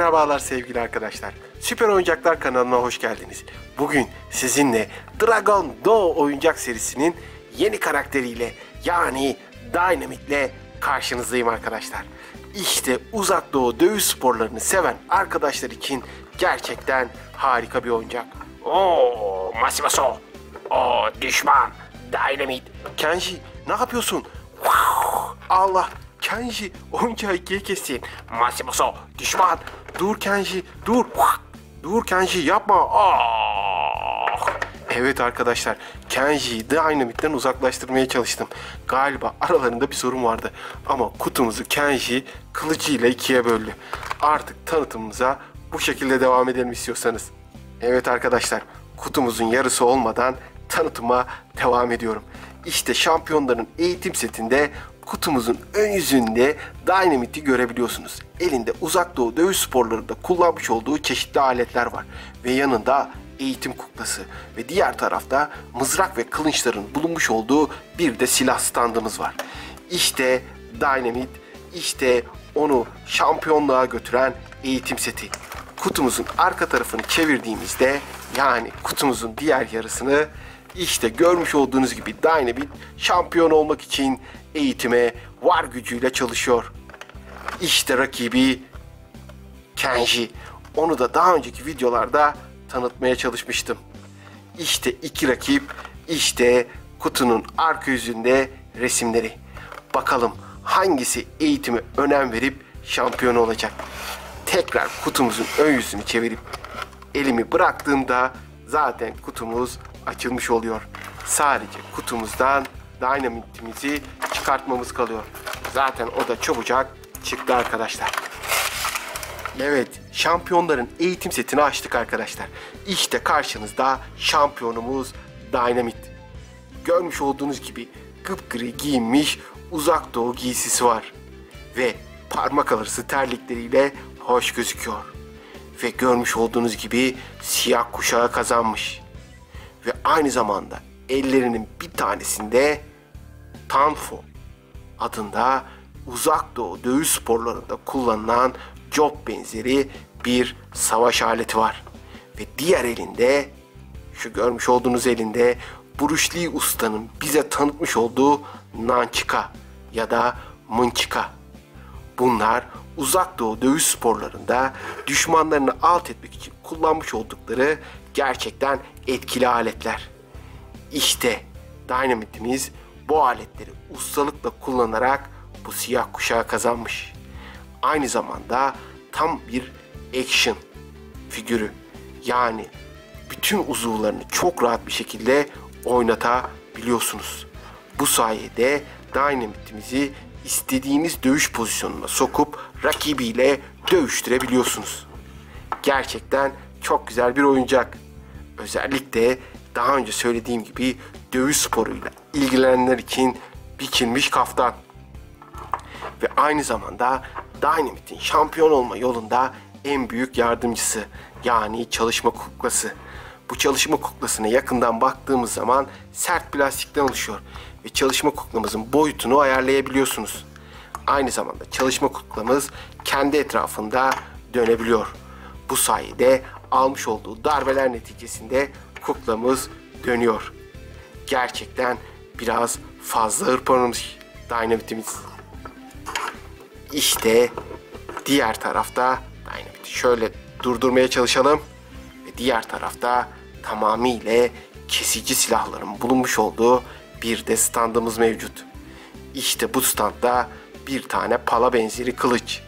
Merhabalar sevgili arkadaşlar. Süper Oyuncaklar kanalına hoş geldiniz. Bugün sizinle Dragon Do oyuncak serisinin yeni karakteriyle yani Dynamit'le karşınızdayım arkadaşlar. İşte uzak doğu dövüş sporlarını seven arkadaşlar için gerçekten harika bir oyuncak. Oo, Masimaso. O düşman. Dynamit. Kenji ne yapıyorsun? Allah Kenji oyuncağı ikiye kesin. Masimaso. Düşman. Dur Kenji dur. Dur Kenji yapma. Ah. Evet arkadaşlar Kenji'yi Dynamit'ten uzaklaştırmaya çalıştım. Galiba aralarında bir sorun vardı. Ama kutumuzu Kenji kılıcıyla ikiye böldü. Artık tanıtımımıza bu şekilde devam edelim istiyorsanız. Evet arkadaşlar kutumuzun yarısı olmadan tanıtıma devam ediyorum. İşte şampiyonların eğitim setinde kutumuzun ön yüzünde Dynamit'i görebiliyorsunuz. Elinde uzak doğu dövüş sporlarında kullanmış olduğu çeşitli aletler var. Ve yanında eğitim kuklası ve diğer tarafta mızrak ve kılınçların bulunmuş olduğu bir de silah standımız var. İşte Dynamit, işte onu şampiyonluğa götüren eğitim seti. Kutumuzun arka tarafını çevirdiğimizde yani kutumuzun diğer yarısını işte görmüş olduğunuz gibi Dynamit şampiyon olmak için eğitime var gücüyle çalışıyor. İşte rakibi Kenji. Onu da daha önceki videolarda tanıtmaya çalışmıştım. İşte iki rakip, işte kutunun arka yüzünde resimleri. Bakalım hangisi eğitime önem verip şampiyon olacak. Tekrar kutumuzun ön yüzünü çevirip elimi bıraktığımda zaten kutumuz açılmış oluyor. Sadece kutumuzdan dynamitimizi çıkartmamız kalıyor. Zaten o da çabucak çıktı arkadaşlar. Evet, şampiyonların eğitim setini açtık arkadaşlar. İşte karşınızda şampiyonumuz Dynamit. Görmüş olduğunuz gibi gıpgri giyinmiş uzak doğu giysisi var. Ve parmak arası terlikleriyle hoş gözüküyor. Ve görmüş olduğunuz gibi siyah kuşağı kazanmış. Ve aynı zamanda ellerinin bir tanesinde Tanfo adında uzak doğu dövüş sporlarında kullanılan job benzeri bir savaş aleti var. Ve diğer elinde şu görmüş olduğunuz elinde Bruce Lee ustanın bize tanıtmış olduğu Nanchika ya da Mınçika. Bunlar uzak doğu dövüş sporlarında düşmanlarını alt etmek için kullanmış oldukları gerçekten etkili aletler. İşte Dynamit'imiz bu aletleri ustalıkla kullanarak bu siyah kuşağı kazanmış. Aynı zamanda tam bir action figürü. Yani bütün uzuvlarını çok rahat bir şekilde oynatabiliyorsunuz. Bu sayede Dynamit'imizi istediğiniz dövüş pozisyonuna sokup rakibiyle dövüştürebiliyorsunuz. Gerçekten çok güzel bir oyuncak. Özellikle daha önce söylediğim gibi dövüş sporuyla ilgilenenler için biçilmiş kaftan. Ve aynı zamanda Dynamit'in şampiyon olma yolunda en büyük yardımcısı yani çalışma kuklası. Bu çalışma kuklasına yakından baktığımız zaman sert plastikten oluşuyor ve çalışma kuklamızın boyutunu ayarlayabiliyorsunuz. Aynı zamanda çalışma kuklamız kendi etrafında dönebiliyor. Bu sayede almış olduğu darbeler neticesinde kuklamız dönüyor. Gerçekten biraz fazla hırpalamış Dynamit'imiz. İşte diğer tarafta Dynamit'i şöyle durdurmaya çalışalım. Ve diğer tarafta tamamıyla kesici silahların bulunmuş olduğu bir de standımız mevcut. İşte bu standda bir tane pala benzeri kılıç.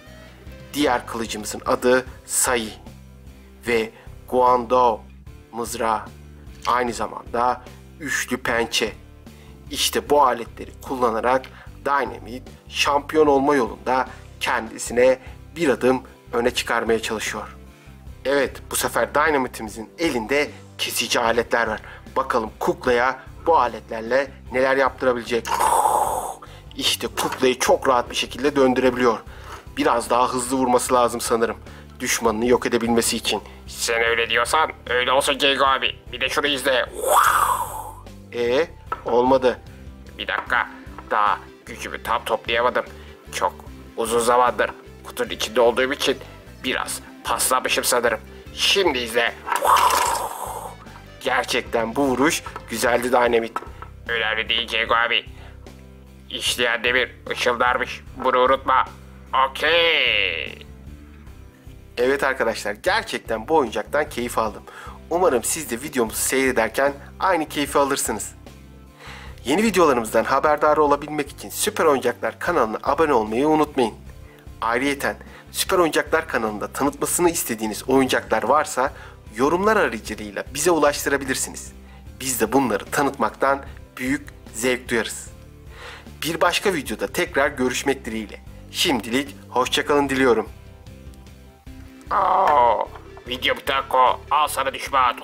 Diğer kılıcımızın adı Sai ve Guando mızrağı. Aynı zamanda üçlü pençe. İşte bu aletleri kullanarak Dynamite şampiyon olma yolunda kendisine bir adım öne çıkarmaya çalışıyor. Evet bu sefer Dynamite'imizin elinde kesici aletler var. Bakalım kuklaya bu aletlerle neler yaptırabilecek. İşte kuklayı çok rahat bir şekilde döndürebiliyor. Biraz daha hızlı vurması lazım sanırım. Düşmanını yok edebilmesi için. Sen öyle diyorsan öyle olsa Ceygo abi. Bir de şunu izle. E olmadı. Bir dakika. Daha gücümü tam toplayamadım. Çok uzun zamandır kutunun içinde olduğum için biraz Paslamışım sanırım. Şimdi izle. Gerçekten bu vuruş güzeldi Dynamit. Önemli değil Diego abi. İşleyen demir ışıldarmış. Bunu unutma. Okey. Evet arkadaşlar gerçekten bu oyuncaktan keyif aldım. Umarım siz de videomuzu seyrederken aynı keyfi alırsınız. Yeni videolarımızdan haberdar olabilmek için Süper Oyuncaklar kanalına abone olmayı unutmayın. Ayrıyeten Süper Oyuncaklar kanalında tanıtmasını istediğiniz oyuncaklar varsa yorumlar aracılığıyla bize ulaştırabilirsiniz. Biz de bunları tanıtmaktan büyük zevk duyarız. Bir başka videoda tekrar görüşmek dileğiyle. Şimdilik hoşçakalın diliyorum. Oo, video bir tako. Al sana düşman.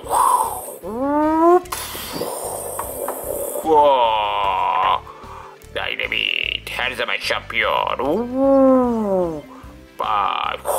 Dynamite her zaman şampiyon. Bye.